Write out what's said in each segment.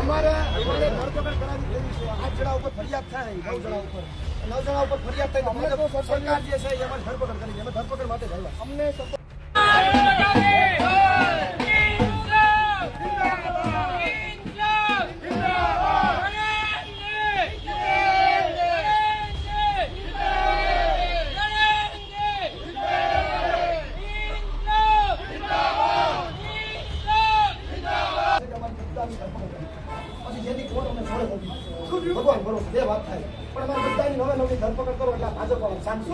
અમારે અમારે ધરપકડ આઠ જણા ઉપર ફરિયાદ થાય, નવ જણા ઉપર. નવ જણા ઉપર ફરિયાદ થાય છે એમાં ધરપકડ કરી છે. ધરપકડ માટે અમને પછી જેથી કોર્ટ અમે છોડે નથી. ભગવાન ભરો બે વાત થાય. પણ અમારે બધાની નવે નવી ધરપકડ કરો એટલે ભાજપ શાંતિ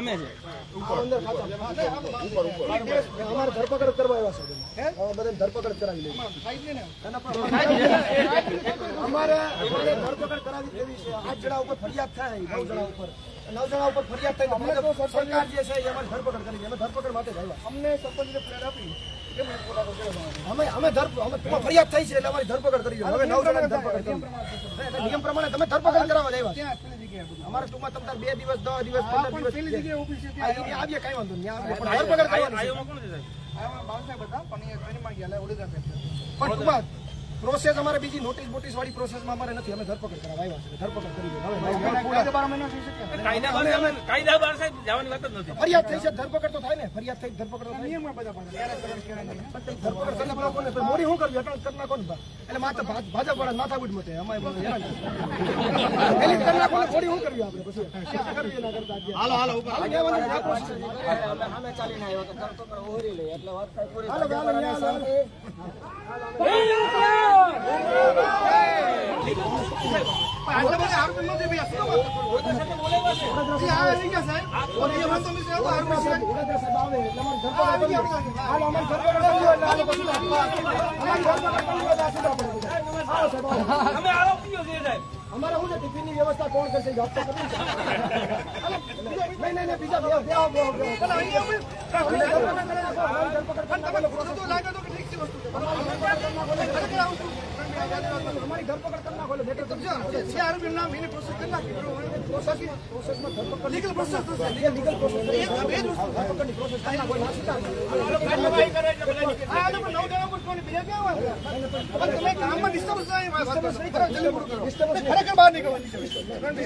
સામે છે. આ અંદર ખાતા. અમારે ધરપકડ કરવા આવ્યા છે. ધરપકડ કરાવી અમારે અમારે ધરપકડ કરાવી દેવી છે. આઠ જણા ઉપર ફરિયાદ થાય નવ જણા ઉપર. નવ જણા ઉપર ફરિયાદ થાય અમને તો સરકાર જે છે એમાં ધરપકડ કરી અમે ધરપકડ માટે આવ્યા અમને સરપંચને ફરિયાદ આપી. અમે અમે ધર અમે ફરિયાદ થઈ છે એટલે અમારી ધરપકડ કરી હવે નવ જણા ધરપકડ કરી. નિયમ પ્રમાણે તમે ધરપકડ કરાવવા આવ્યા અમારે ટૂંકમાં તમને બે દિવસ દસ દિવસ પંદર દિવસ આવીએ કઈ વાંધો નહીં આવીએ પણ ધરપકડ કરવાની પણ ટૂંકમાં પ્રોસેસ અમારે બીજી નોટિસ બોટિસ વાળી પ્રોસેસમાં અમારે નથી. અમે ધરપકડ કરવા આવ્યા છે ધરપકડ કરી છે. હવે કાયદા બહાર સાહેબ કાયદા બહાર સાહેબ જવાની વાત જ નથી. ફરિયાદ થઈ છે. ધરપકડ તો થાય ને. ફરિયાદ થઈ ધરપકડ તો થાય. ધરપકડ કરી નાખો ને તો મોડી શું કરવી? અટલ કરી નાખો ને બા. એટલે માથે ભાજપ વાળા માથાકૂટ મતે અમારે કરી નાખો ને મોડી શું કરવી આપણે? પછી હાલો કરવી એના કરતા અત્યારે. હાલો હાલો હાલો હાલો હાલો અમે આરોપીઓ છીએ સાહેબ અમારે હું ટિફિનની વ્યવસ્થા કોણ કરશે જોબ તો કરવી નહીં નહીં બીજા બે બે બે આવો, બે આવો. અમને ધરપકડ કરી નાખો, અમારી ધરપકડ કરી નાખો, એટલે પ્રોસેસ અમારી ધરપકડ કરી નાખો બેટર પ્રોસેસમાં ધરપકડ લીગલ પ્રોસેસ પ્રોસેસ પ્રોસેસ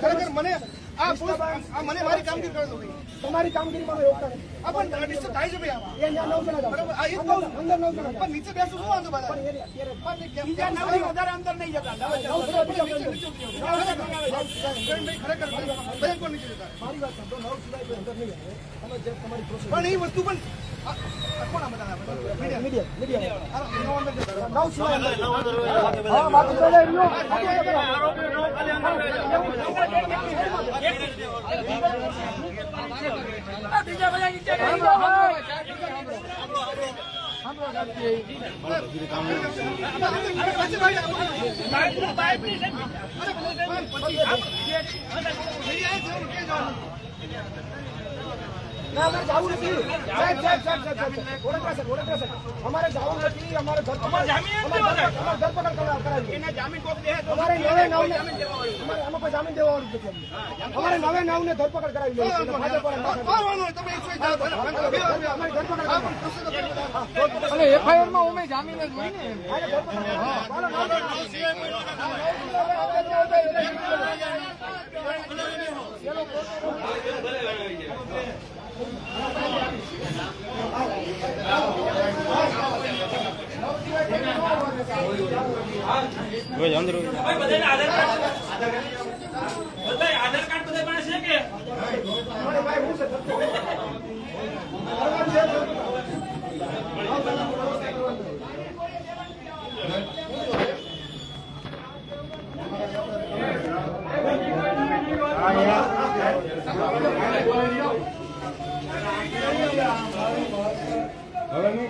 ખરેખર મને મને મારી કામગીરી તમારી કામગીરીમાં આ પણ થાય છે ભાઈ આમાં. એ ત્યાં નવ જણા બરાબર, આ જાઓ. કહું અંદર નવ જણા પણ નીચે શું વાંધો બધા? પણ કેમ વધારે અંદર નહીં જતા. નવ જણા બીજા અંદર. ખરેખર, ખરેખર, કોણ નીચે જતા? મારી વાત સાંભળો, નવ સિવાય અંદર નહીં આવે. તમે જે તમારી પ્રોસેસ પણ એ વસ્તુ પણ? મીડિયા. મીડિયા નવ સિવાય હા. બીજા બધા નીચે રહી જાઓ ના, અમારે જવું નથી. સાહેબ, સાહેબ, સાહેબ, સાહેબ, સાહેબ. વડોદરા સાહેબ. અમારે જવું નથી. અમારે ધરપકડ- અમારે ધરપકડ કરાવ-. અમારે નવે નવ ને- અમારે જામીન દેવા નથી. અમારે નવે નવ ને ધરપકડ કરાવી લેવી એફઆઈઆરમાં અમે જામીન જ હોય ને ભાઈ બધાને આધાર કાર્ડ બધા આધાર કાર્ડ બધા પાસે છે કે હાલો ભાઈ, બધાને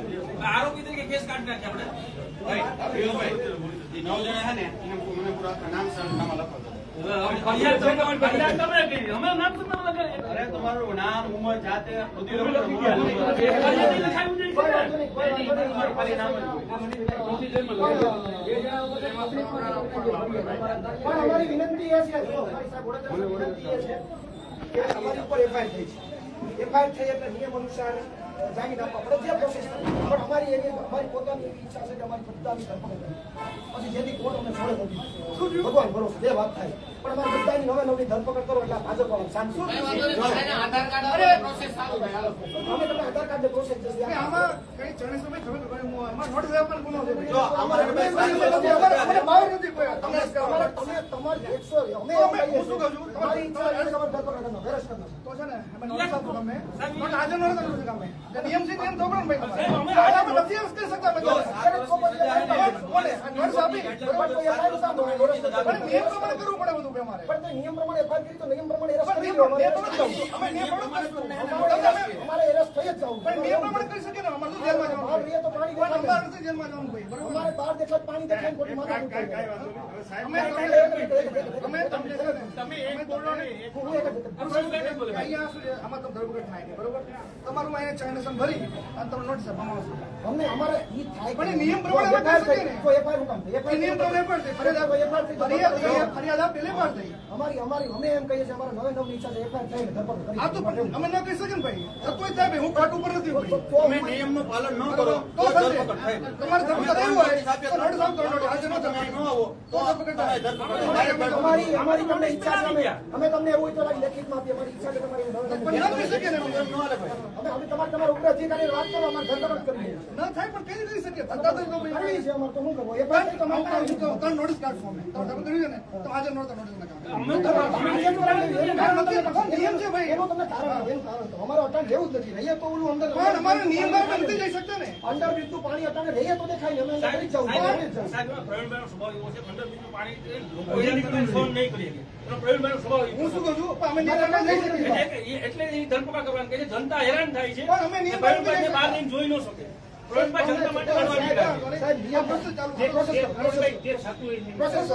આરોપી તરીકે કેસ કાઢી નાખીએ આપણે. નવ જણા છે ને એને મને પૂરા નામ સરનામા લખો નામ શું તમે લખાય અરે તમારું નામ ઉંમર જાતે પણ અમારી વિનંતી એ છે વિનંતી એ કે અમારી ઉપર એફઆઈઆર થઈ છે. એફઆઈઆર થઈ એટલે નિયમ અનુસાર જામીન આપવા પડે. જે પ્રોસેસ અમારી એવી અમારી પોતાની એવી ઈચ્છા છે કે અમારી ધરપકડ. પછી જેથી કોર્ટ અમને છોડે નથી ભગવાન ભરોસે બે વાત થાય. પણ અમારી બધાની નવે નવની ધરપકડ કરો એટલે આ ભાજપ વાળા શાંતિ અમે તમને આધાર કાર્ડ પ્રોસેસ જશે. આમાં કઈ ખબર નિયમ છે નિયમ તો નિયમ પ્રમાણે કરવું પડે બધું પણ નિયમ એફઆઈઆર કરી તો નિયમ પ્રમાણે એરેસ્ટ થઈ જ જવું. પણ નિયમ પ્રમાણે કરી શકે ને અમારે જેલમાં જવાનું અમારે દેખાય પાણી દેખાય ખોટી અમે અમે તમારું અહીંયા ભરી અને તમે નોટિસ આપવામાં અમને અમારે ઈ થાય પણ નિયમ પ્રમાણે તો નિયમ પ્રમાણે ફરિયાદ ફરિયાદ આપે થઈ. અમારી અમારી અમે એમ કહીએ છીએ અમારે નવે નવ ઈચ્છા છે FIR થઈને ધરપકડ કરી આ તો અમે ન કહી શકે ને ભાઈ. થાય હું કાટ ઉપર નથી ભાઈ તો નિયમનું પાલન ન કરો. તો તમારે તમે. તમારી અમારી તમને ઈચ્છા છે અમે તમને એવું તો લેખિતમાં આપીએ. અમારી ઈચ્છા છે તમારી પણ તમારે તમારા ઉપર અધિકારી વાત કરો અમારે ધરપકડ કરવી ન થાય પણ કઈ કરી શકીએ. ધંધા તો છે અમારે તો શું કરવું? FIR થઈ તો અમારે કાંઈ નહીં. ત્રણ નોટિસ કાઢશું અમે. તમે ધરપકડ કર્યું ને તો આજે નોટિસ નોટિસ અમારે અટાણ રહેવું જ નથી. રહીએ તો ઓલું અંદર અમારે નિયમ નથી જઈ શકતા ને. અંદર બીજું પાણી અટાણે રહીએ તો દેખાય અમે અંદર જવું બહાર જ જવું. સાહેબ પ્રવીણભાઈનો સ્વભાવ એવો છે અંદર બીજું પાણી લોકો એની તમે ફોન નહીં કરી પ્રવીણભાઈનો સ્વભાવ હું શું કહું છું? અમે નિયમ પ્રમાણે જઈ એટલે એ- ધરપકડ કરવાની કે જનતા હેરાન થાય છે પણ અમે પ્રવીણભાઈને બહાર જઈને જોઈ ન શકે. પ્રોસેસ